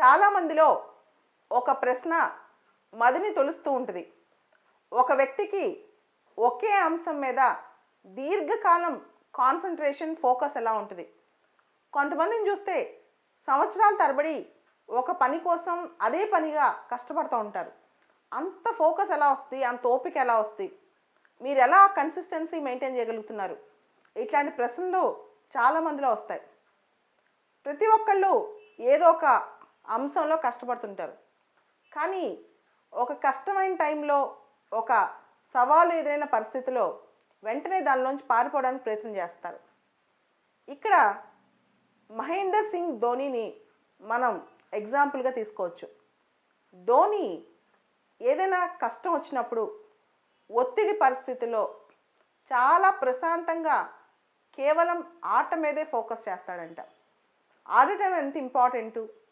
చాలామందిలో ఒక ప్రశ్న మదిని తొలుస్తూ ఉంటుంది. ఒక వ్యక్తికి ఒకే అంశం మీద దీర్ఘకాలం కాన్సన్ట్రేషన్ ఫోకస్ ఎలా ఉంటుంది? కొంతమందిని చూస్తే సంవత్సరాల తరబడి ఒక పని కోసం అదే పనిగా కష్టపడుతూ ఉంటారు. అంత ఫోకస్ ఎలా వస్తుంది? అంత ఓపిక ఎలా వస్తుంది? మీరు ఎలా కన్సిస్టెన్సీ మెయింటైన్ చేయగలుగుతున్నారు? ఇట్లాంటి ప్రశ్నలు చాలా మందిలో వస్తాయి. ప్రతి ఒక్కళ్ళు ఏదో ఒక అంశంలో కష్టపడుతుంటారు. కానీ ఒక కష్టమైన టైంలో ఒక సవాలు ఎదురైన పరిస్థితిలో వెంటనే దానిలోంచి పారిపోవడానికి ప్రయత్నం చేస్తారు. ఇక్కడ మహేందర్ సింగ్ ధోనిని మనం ఎగ్జాంపుల్గా తీసుకోవచ్చు. ధోని ఏదైనా కష్టం వచ్చినప్పుడు ఒత్తిడి పరిస్థితిలో చాలా ప్రశాంతంగా కేవలం ఆట మీదే ఫోకస్ చేస్తాడంట. ఆడటం ఎంత ఇంపార్టెంటు?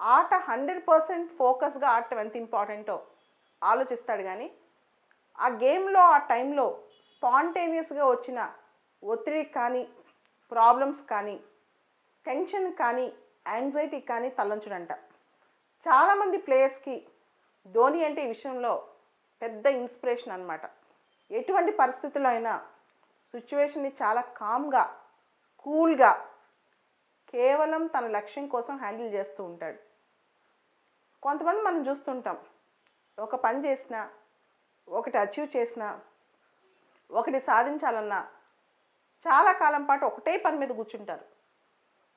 ఆట హండ్రెడ్ పర్సెంట్ ఫోకస్గా ఆడటం ఎంత ఇంపార్టెంటో ఆలోచిస్తాడు కానీ ఆ గేమ్లో ఆ టైంలో స్పాంటేనియస్గా వచ్చిన ఒత్తిడి కానీ ప్రాబ్లమ్స్ కానీ టెన్షన్ కానీ యాంగ్జైటీ కానీ తలంచుడంట. చాలామంది ప్లేయర్స్కి ధోని అంటే ఈ విషయంలో పెద్ద ఇన్స్పిరేషన్ అనమాట ఎటువంటి పరిస్థితుల్లో అయినా సిచ్యువేషన్ని చాలా కామ్గా కూల్గా కేవలం తన లక్ష్యం కోసం హ్యాండిల్ చేస్తూ ఉంటాడు. కొంతమంది మనం చూస్తుంటాం. ఒక పని చేసినా ఒకటి అచీవ్ చేసినా ఒకటి సాధించాలన్నా చాలా కాలం పాటు ఒకటే పని మీద కూర్చుంటారు.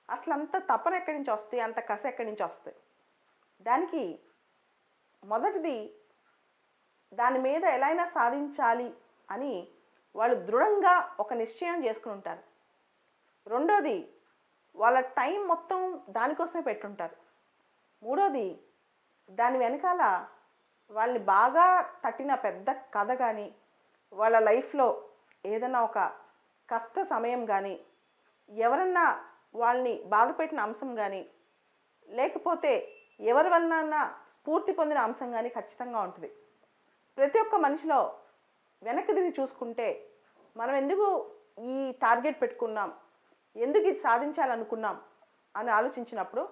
అసలు అంత తపన ఎక్కడి నుంచి వస్తాయి? అంత కస ఎక్కడి నుంచి వస్తాయి? దానికి మొదటిది దాని మీద ఎలా అయినా సాధించాలి అని వాళ్ళు దృఢంగా ఒక నిశ్చయం చేసుకుని ఉంటారు. రెండోది వాళ్ళ టైం మొత్తం దానికోసమే పెట్టుంటారు. మూడోది దాని వెనకాల వాళ్ళని బాగా తట్టిన పెద్ద కథ కానీ వాళ్ళ లైఫ్లో ఏదైనా ఒక కష్ట సమయం కానీ ఎవరన్నా వాళ్ళని బాధపెట్టిన అంశం కానీ లేకపోతే ఎవరి వలన స్ఫూర్తి పొందిన అంశం కానీ ఖచ్చితంగా ఉంటుంది. ప్రతి ఒక్క మనిషిలో వెనక్కి తిరిగి చూసుకుంటే మనం ఎందుకు ఈ టార్గెట్ పెట్టుకున్నాం? ఎందుకు ఇది సాధించాలనుకున్నాం? అని ఆలోచించినప్పుడు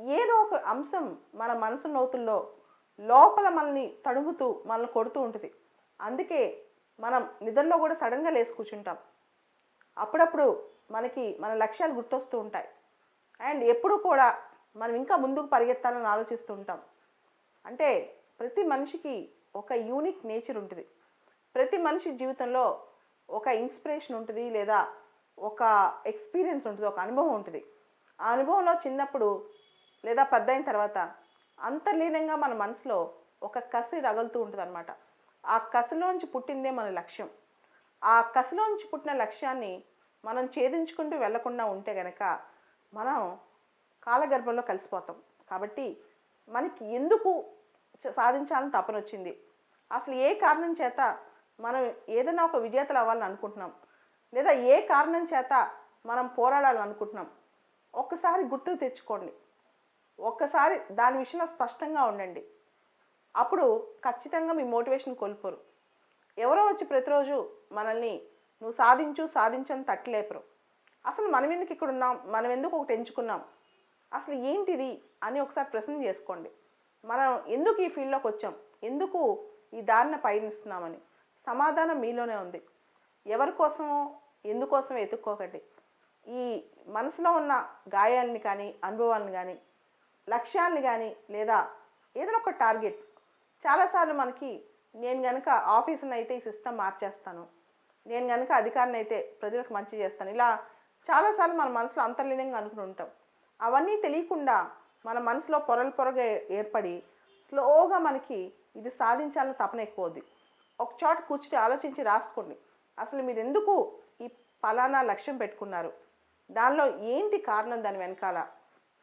ఏదో ఒక అంశం మన మనసు నోతుల్లో లోపల మనల్ని తడుముతూ మనల్ని కొడుతూ ఉంటుంది. అందుకే మనం నిద్రలో కూడా సడన్గా లేచి కూర్చుంటాం. అప్పుడప్పుడు మనకి మన లక్ష్యాలు గుర్తొస్తూ ఉంటాయి. అండ్ ఎప్పుడు కూడా మనం ఇంకా ముందుకు పరిగెత్తాలని ఆలోచిస్తూ ఉంటాం. అంటే ప్రతి మనిషికి ఒక యూనిక్ నేచర్ ఉంటుంది. ప్రతి మనిషి జీవితంలో ఒక ఇన్స్పిరేషన్ ఉంటుంది లేదా ఒక ఎక్స్పీరియన్స్ ఉంటుంది ఒక అనుభవం ఉంటుంది. ఆ అనుభవంలో చిన్నప్పుడు లేదా పెద్ద అయిన తర్వాత అంతర్లీనంగా మన మనసులో ఒక కసి రగులుతూ ఉంటుంది అనమాట ఆ కసిలోంచి పుట్టిందే మన లక్ష్యం. ఆ కసిలోంచి పుట్టిన లక్ష్యాన్ని మనం ఛేదించుకుంటూ వెళ్ళకుండా ఉంటే గనక మనం కాలగర్భంలో కలిసిపోతాం. కాబట్టి మనకి ఎందుకు సాధించాలని తపన వచ్చింది? అసలు ఏ కారణం చేత మనం ఏదైనా ఒక విజేతలు అవ్వాలని అనుకుంటున్నాం? లేదా ఏ కారణం చేత మనం పోరాడాలని అనుకుంటున్నాం ఒక్కసారి గుర్తుకు తెచ్చుకోండి. ఒక్కసారి దాని విషయంలో స్పష్టంగా ఉండండి. అప్పుడు ఖచ్చితంగా మీ మోటివేషన్ కోల్పోరు. ఎవరో వచ్చి ప్రతిరోజు మనల్ని నువ్వు సాధించు సాధించని తట్టలేపరు. అసలు మనం ఎందుకు ఇక్కడ ఉన్నాం? మనం ఎందుకు ఒకటి ఎంచుకున్నాం? అసలు ఏంటిది అని ఒకసారి ప్రశ్న చేసుకోండి. మనం ఎందుకు ఈ ఫీల్డ్లోకి వచ్చాం? ఎందుకు ఈ దారిన పయనిస్తున్నామని. సమాధానం మీలోనే ఉంది. ఎవరి కోసమో ఎందుకోసమో ఎత్తుక్కోకండి. ఈ మనసులో ఉన్న గాయాలని కానీ అనుభవాలను కానీ లక్ష్యాన్ని కానీ లేదా ఏదైనా ఒక టార్గెట్. చాలాసార్లు మనకి నేను కనుక ఆఫీసుని అయితే ఈ సిస్టమ్ మార్చేస్తాను. నేను కనుక అధికారిని అయితే ప్రజలకు మంచి చేస్తాను. ఇలా చాలాసార్లు మన మనసులో అంతర్లీనంగా అనుకుని ఉంటాం. అవన్నీ తెలియకుండా మన మనసులో పొరలు పొరగా ఏర్పడి స్లోగా మనకి ఇది సాధించాలని తపన ఎక్కువది. ఒక చోట కూర్చుని ఆలోచించి రాసుకోండి. అసలు మీరు ఎందుకు ఈ ఫలానా లక్ష్యం పెట్టుకున్నారు? దానిలో ఏంటి కారణం దాని వెనకాల?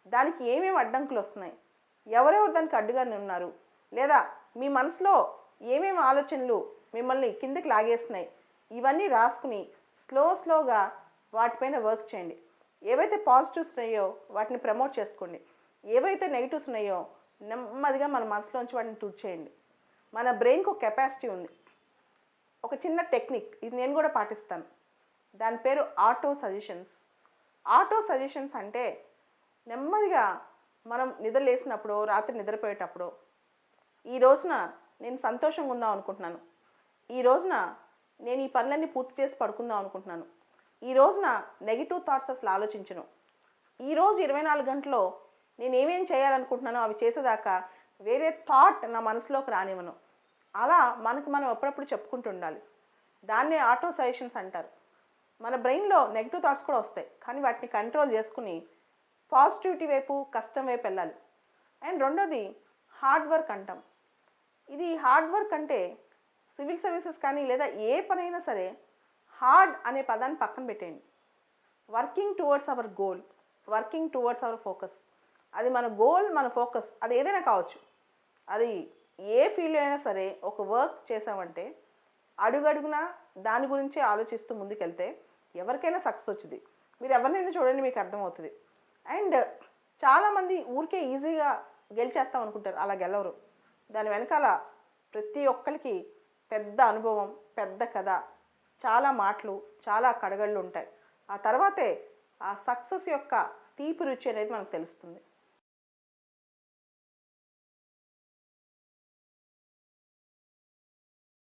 దానికి ఏమేమి అడ్డంకులు వస్తున్నాయి? ఎవరెవరు దానికి అడ్డుగా ఉన్నారు లేదా మీ మనసులో ఏమేమి ఆలోచనలు మిమ్మల్ని కిందకి లాగేస్తున్నాయి? ఇవన్నీ రాసుకుని స్లో స్లోగా వాటిపైన వర్క్ చేయండి. ఏవైతే పాజిటివ్స్ ఉన్నాయో వాటిని ప్రమోట్ చేసుకోండి. ఏవైతే నెగిటివ్స్ ఉన్నాయో నెమ్మదిగా మన మనసులోంచి వాటిని తుడిచేయండి. మన బ్రెయిన్కి ఒక కెపాసిటీ ఉంది. ఒక చిన్న టెక్నిక్ ఇది నేను కూడా పాటిస్తాను. దాని పేరు ఆటో సజెషన్స్ ఆటో సజెషన్స్ అంటే నెమ్మదిగా మనం నిద్రలేసినప్పుడు రాత్రి నిద్రపోయేటప్పుడు ఈ రోజున నేను సంతోషంగా ఉందాం అనుకుంటున్నాను. ఈ రోజున నేను ఈ పనులన్నీ పూర్తి చేసి పడుకుందాం అనుకుంటున్నాను. ఈ రోజున నెగిటివ్ థాట్స్ అసలు ఆలోచించను. ఈరోజు ఇరవై నాలుగు గంటల్లో నేను ఏమేం చేయాలనుకుంటున్నానో అవి చేసేదాకా వేరే థాట్ నా మనసులోకి రానివ్వను. అలా మనకు మనం ఎప్పుడప్పుడు చెప్పుకుంటూ ఉండాలి. దాన్నే ఆటో సజెషన్స్ అంటారు. మన బ్రెయిన్లో నెగిటివ్ థాట్స్ కూడా వస్తాయి. కానీ వాటిని కంట్రోల్ చేసుకుని పాజిటివిటీ వైపు కష్టం వైపు వెళ్ళాలి. అండ్ రెండోది హార్డ్ వర్క్ అంటాం. ఇది హార్డ్ వర్క్ అంటే సివిల్ సర్వీసెస్ కానీ లేదా ఏ పనైనా సరే హార్డ్ అనే పదాన్ని పక్కన పెట్టేయండి. Working towards our goal working towards our focus. అది మన గోల్ మన ఫోకస్ అది ఏదైనా కావచ్చు. అది ఏ ఫీల్డ్ అయినా సరే ఒక వర్క్ చేసామంటే అడుగడుగునా దాని గురించి ఆలోచిస్తూ ముందుకెళ్తే ఎవరికైనా సక్సెస్ వచ్చింది మీరు ఎవరినైనా చూడండి మీకు అర్థమవుతుంది. అండ్ చాలామంది ఊరికే ఈజీగా గెలిచేస్తాం అనుకుంటారు అలా గెలవరు. దాని వెనకాల ప్రతి ఒక్కరికి పెద్ద అనుభవం పెద్ద కథ చాలా మాటలు చాలా కడగళ్ళు ఉంటాయి. ఆ తర్వాతే ఆ సక్సెస్ యొక్క తీపి రుచి అనేది మనకు తెలుస్తుంది.